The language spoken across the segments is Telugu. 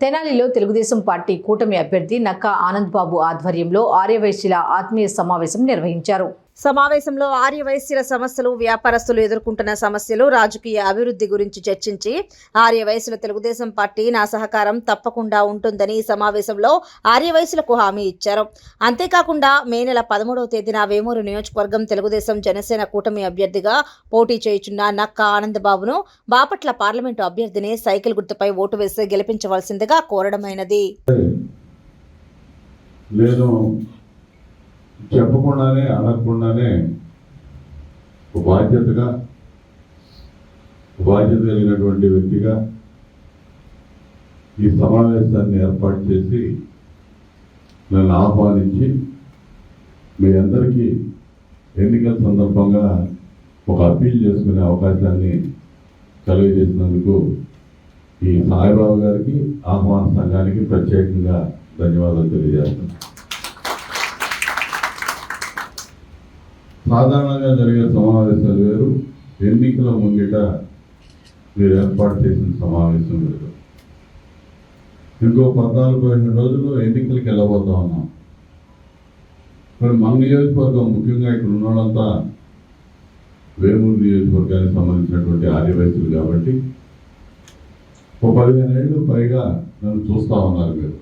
తెనాలిలో తెలుగుదేశం పార్టీ కూటమి అభ్యర్థి నక్కా ఆనంద్ బాబు ఆధ్వర్యంలో ఆర్యవైశ్యుల ఆత్మీయ సమావేశం నిర్వహించారు. సమావేశంలో ఆర్యవైశ్యుల సమస్యలు వ్యాపారస్తులు ఎదుర్కొంటున్న సమస్యలు రాజకీయ అభివృద్ధి గురించి చర్చించి ఆర్యవైశ్యుల తెలుగుదేశం పార్టీ నా సహకారం తప్పకుండా ఉంటుందని ఈ సమావేశంలో ఆర్యవైశ్యులకు హామీ ఇచ్చారు. అంతేకాకుండా మే నెల పదమూడవ తేదీన వేమూరు నియోజకవర్గం తెలుగుదేశం జనసేన కూటమి అభ్యర్థిగా పోటీ చేయుచున్న నక్క ఆనందబాబును బాపట్ల పార్లమెంటు అభ్యర్థిని సైకిల్ గుర్తుపై ఓటు వేసి గెలిపించవలసిందిగా కోరడమైనది. నేను చెప్పకుండానే అడగకుండానే బాధ్యతగా బాధ్యత కలిగినటువంటి వ్యక్తిగా ఈ సమావేశాన్ని ఏర్పాటు చేసి నన్ను ఆహ్వానించి మీ అందరికీ ఎన్నికల సందర్భంగా ఒక అప్పీల్ చేసుకునే అవకాశాన్ని కలిగజేసినందుకు ఈ సాయిబాబు గారికి ఆహ్వాన సంఘానికి ప్రత్యేకంగా ధన్యవాదాలు తెలియజేస్తున్నాను. సాధారణంగా జరిగే సమావేశాలు వేరు. ఎన్నికల ముంగిట మీరు ఏర్పాటు చేసిన సమావేశం వేరు. ఇంకో పద్నాలుగు పదిహేను రోజుల్లో ఎన్నికలకి వెళ్ళబోతా ఉన్నాం. మరి మన నియోజకవర్గం ముఖ్యంగా ఇక్కడ ఉన్న వాళ్ళంతా వేమూరు నియోజకవర్గానికి సంబంధించినటువంటి ఆర్యవైశ్యులు కాబట్టి ఒక పదిహేను ఏళ్ళు పైగా నన్ను చూస్తా ఉన్నారు మీరు.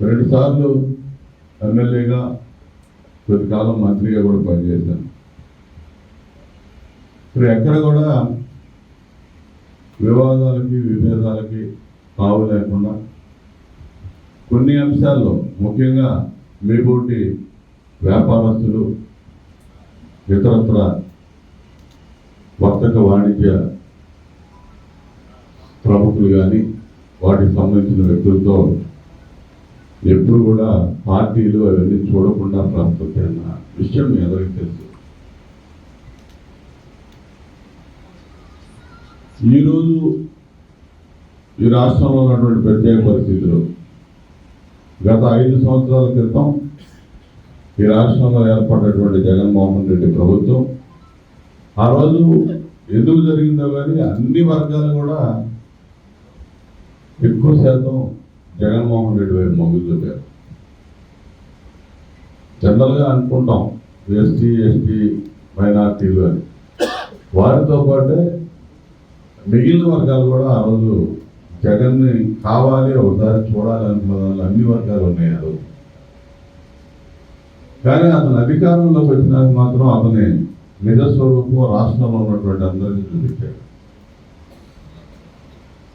రెండుసార్లు ఎమ్మెల్యేగా కొద్దికాలం మంత్రిగా కూడా పనిచేశాను. ఇప్పుడు ఎక్కడ కూడా వివాదాలకి విభేదాలకి తావు లేకుండా కొన్ని అంశాల్లో ముఖ్యంగా మీబోటి వ్యాపారస్తులు ఇతరత్ర వర్తక వాణిజ్య ప్రముఖులు కానీ వాటికి సంబంధించిన వ్యక్తులతో ఎప్పుడు కూడా పార్టీలు అవన్నీ చూడకుండా ప్రస్తుతం అన్న విషయం మీ అందరికీ తెలుసు. ఈరోజు ఈ రాష్ట్రంలో ఉన్నటువంటి ప్రత్యేక పరిస్థితులు. గత ఐదు సంవత్సరాల క్రితం ఈ రాష్ట్రంలో ఏర్పడినటువంటి జగన్మోహన్ రెడ్డి ప్రభుత్వం ఆ రోజు ఎందుకు జరిగిందో కానీ అన్ని వర్గాలు కూడా ఎక్కువ శాతం జగన్మోహన్ రెడ్డి వైపు మొగ్గు చూపారు. జనరల్గా అనుకుంటాం ఎస్టీ ఎస్టీ మైనార్టీలు అని. వారితో పాటే మిగిలిన వర్గాలు కూడా ఆ రోజు జగన్ని కావాలి ఒకసారి చూడాలి అనుకున్న దానిలో అన్ని వర్గాలు ఉన్నాయి ఆ రోజు. కానీ అతను అధికారంలోకి వచ్చినాక మాత్రం అతని నిజస్వరూపం రాష్ట్రంలో ఉన్నటువంటి అందరికీ చూపించాడు.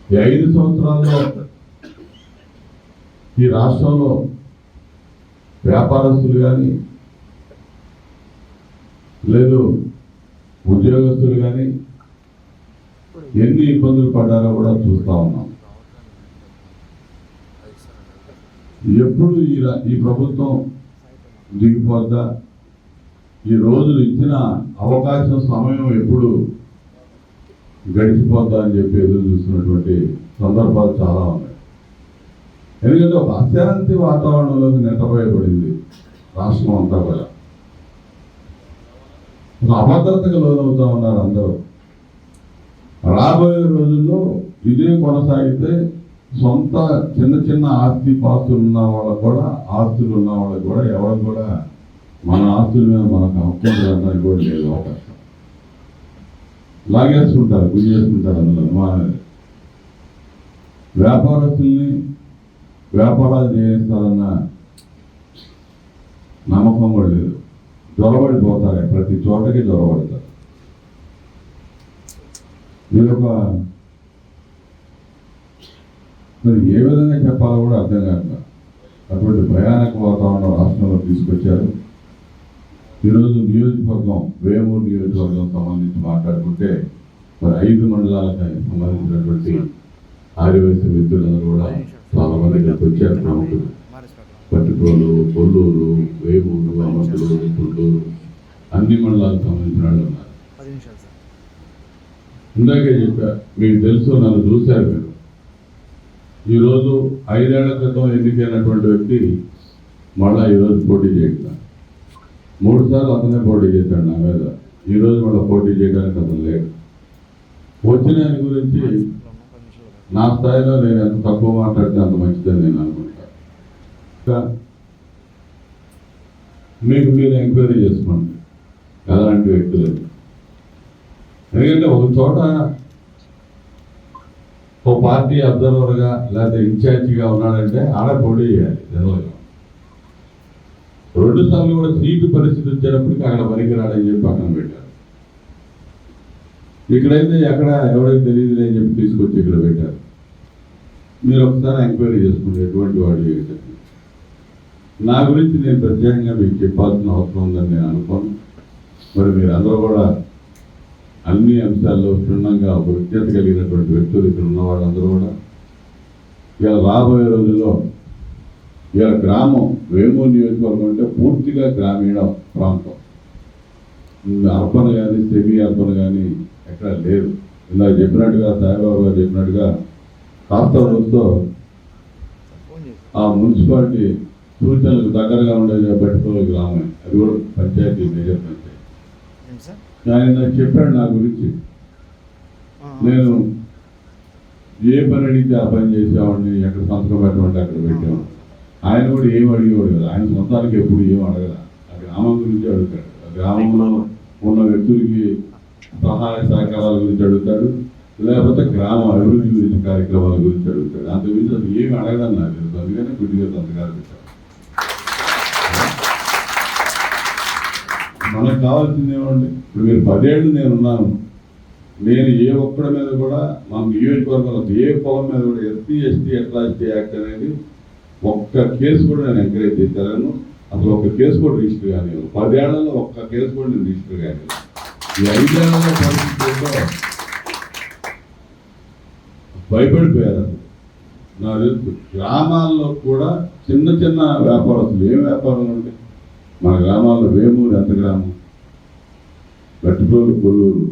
ఈ ఐదు సంవత్సరాల్లో ఈ రాష్ట్రంలో వ్యాపారస్తులు కానీ లేదు ఉద్యోగస్తులు కానీ ఎన్ని ఇబ్బందులు పడ్డారో కూడా చూస్తా ఉన్నాం. ఎప్పుడు ఈ ఈ ప్రభుత్వం దిగిపోద్దా? ఈ రోజులు ఇచ్చిన అవకాశం సమయం ఎప్పుడు గడిచిపోద్దా అని చెప్పి ఎదురు చూస్తున్నటువంటి సందర్భాలు చాలా ఉన్నాయి. ఎందుకంటే ఒక అశాంతి వాతావరణంలోకి నెట్టబోయబడింది రాష్ట్రం అంతా కూడా. ఒక అభద్రతకు లోనవుతా ఉన్నారు అందరూ. రాబోయే రోజుల్లో ఇదే కొనసాగితే సొంత చిన్న చిన్న ఆస్తి పాస్తులు ఉన్న వాళ్ళకు కూడా ఆస్తులు ఉన్న వాళ్ళకి కూడా ఎవరు కూడా మన ఆస్తుల మీద మనకు హక్కు కూడా లేదు అవకాశం. లాగేసుకుంటారు గుంజేసుకుంటారు అందులో. మా వ్యాపారస్తుల్ని వ్యాపారాలు చేయిస్తారన్న నమ్మకం కూడా లేదు. జ్వరబడిపోతారు ప్రతి చోటకి జ్వరబడతారు. మీరు ఒక మరి ఏ విధంగా చెప్పాలో కూడా అర్థం కాకుండా అటువంటి భయానక వాతావరణం రాష్ట్రంలో తీసుకొచ్చారు. ఈరోజు నియోజకవర్గం వేమూరు నియోజకవర్గం సంబంధించి మాట్లాడుకుంటే మరి ఐదు మండలాలకు సంబంధించినటువంటి ఆదివేశ విద్యులందరూ కూడా చాలా మంది ఇక్కడికి వచ్చారు ప్రముఖులు పట్టుకోలు కొల్లూరు వేమూరు అమర్తులు గుంటూరు అన్ని మండలాలకు సంబంధించిన వాళ్ళు ఉన్నారు. ఇందాకే చెప్పా మీకు తెలుసు నన్ను చూశారు మీరు. ఈరోజు ఐదేళ్ళ క్రితం ఎన్నికైనటువంటి వ్యక్తి మళ్ళా ఈరోజు పోటీ చేయకుండా మూడు సార్లు అతనే పోటీ చేశాడు నా మీద. ఈరోజు మళ్ళీ పోటీ చేయడానికి అతను లేడు. వచ్చిన గురించి నా స్థాయిలో నేను ఎంత తక్కువ మాట్లాడితే అంత మంచిదని నేను అనుకుంటా. మీకు మీరు ఎంక్వైరీ చేసుకోండి. ఎలాంటి వ్యక్తులు? ఎందుకంటే ఒక చోట ఒక పార్టీ అబ్జర్వర్గా లేకపోతే ఇన్ఛార్జిగా ఉన్నాడంటే ఆడ పొడి చేయాలి జనరల్గా రెండు సార్లు కూడా సీటు పరిస్థితి వచ్చేటప్పటికి అక్కడ పనికిరాడని చెప్పి పక్కన పెట్టారు. ఇక్కడైతే ఎక్కడ ఎవరికి తెలియదు అని చెప్పి తీసుకొచ్చి ఇక్కడ పెట్టారు. మీరు ఒకసారి ఎంక్వైరీ చేసుకోండి ఎటువంటి వాడు ఏంటని. నా గురించి నేను ప్రత్యేకంగా మీకు చెప్పాల్సిన అవసరం ఉందని నేను అనుకోను. మరి మీరు అందరూ కూడా అన్ని అంశాల్లో క్షుణ్ణంగా ఒక విజ్ఞత కలిగినటువంటి వ్యక్తులు ఇక్కడ ఉన్న వాళ్ళందరూ కూడా ఇలా రాబోయే రోజుల్లో ఇలా గ్రామం వేమూరు నియోజకవర్గం అంటే పూర్తిగా గ్రామీణ ప్రాంతం. అర్బన్ కానీ సెమీ అర్బన్ కానీ ఎక్కడ లేదు. ఇలా చెప్పినట్టుగా సాయిబాబు గారు చెప్పినట్టుగా కాస్త ఆ మున్సిపాలిటీ సూచనలకు దగ్గరగా ఉండే పట్టుకోవాలి గ్రామం. అది కూడా పంచాయతీ మేజర్ పంచాయతీ. ఆయన చెప్పాడు నా గురించి. నేను ఏ పని అడిగితే ఆ పని చేసేవాడిని ఎక్కడ సంతకం పెట్టమంటే అక్కడ పెట్టేవాడిని. ఆయన కూడా ఏం అడిగేవాడు కదా? ఆయన సొంతానికి ఎప్పుడు ఏం అడగల? ఆ గ్రామం గురించి అడుగుతాడు. ఆ గ్రామంలో ఉన్న వ్యక్తులకి సహాయ సహకారాల గురించి అడుగుతాడు. లేకపోతే గ్రామ అభివృద్ధి గురించి కార్యక్రమాల గురించి అడుగుతాడు. అంత గురించి అసలు ఏమి అడగడం నాకు తెలుసు. అందుకనే గుడ్డిగా సంతకాలు పెట్టాడు మనకు కావాల్సింది ఏమండి? ఇప్పుడు మీరు పదేళ్ళు నేను ఉన్నాను. నేను ఏ ఒక్కడి మీద కూడా మా నియోజకవర్గంలో ఏ పొలం మీద కూడా ఎస్సీ ఎస్టీ అట్రాసిటీ యాక్ట్ అనేది ఒక్క కేసు కూడా నేను ఎంకరేజ్ చేశాను. అసలు ఒక్క కేసు కూడా రిజిస్టర్ కానీ పదేళ్ళలో ఒక్క కేసు కూడా నేను రిజిస్టర్ కానీ ఈ ఐదేళ్ళలో పరిస్థితుల్లో భయపడిపోయారు. నా తెలుసు గ్రామాల్లో కూడా చిన్న చిన్న వ్యాపారస్తులు ఏం వ్యాపారాలు ఉంటాయి మా గ్రామాల్లో వేమూరు ఎంత గ్రామం గట్టిపోలు కొల్లూరు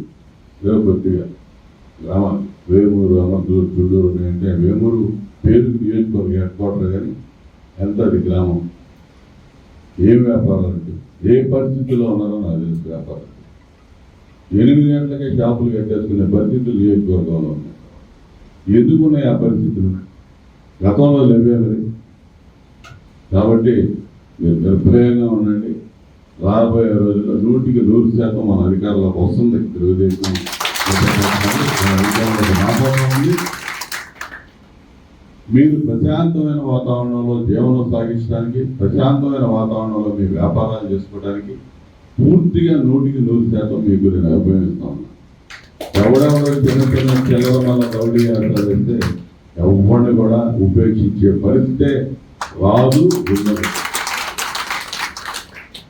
రేపొత్తిగా గ్రామాలు. వేమూరు అమర్దూరు చుల్లూరు అంటే వేమూరు పేరు నియోజకవర్గ హెడ్ క్వార్టర్ కానీ ఎంత అది గ్రామం? ఏం వ్యాపారాలు అంటే ఏ పరిస్థితుల్లో ఉన్నారో నాకు తెలుసు వ్యాపారం ఎనిమిది గంటలకే షాపులు కట్టేసుకునే పరిస్థితులు నియోజకవర్గంలో ఉన్నాయి. ఎందుకున్నాయి ఆ పరిస్థితులు గతంలో లేవే కాబట్టి మీరు నిర్భయంగా ఉండండి. రాబోయే రోజుల్లో నూటికి నూరు శాతం మన అధికారులకు వస్తుంది. తెలుగుదేశం ఉంది మీరు ప్రశాంతమైన వాతావరణంలో జీవనం సాగించడానికి ప్రశాంతమైన వాతావరణంలో మీ వ్యాపారాలు చేసుకోవడానికి పూర్తిగా నూటికి నూరు శాతం మీకు నేను అభిప్రాయిస్తా ఉన్నా ఎవడెవడో చిన్న చిన్న చిల్లర వల్ల రౌడీ అంటే ఎవరిని కూడా ఉపేక్షించే పరిస్థితే రాదు ఉండదు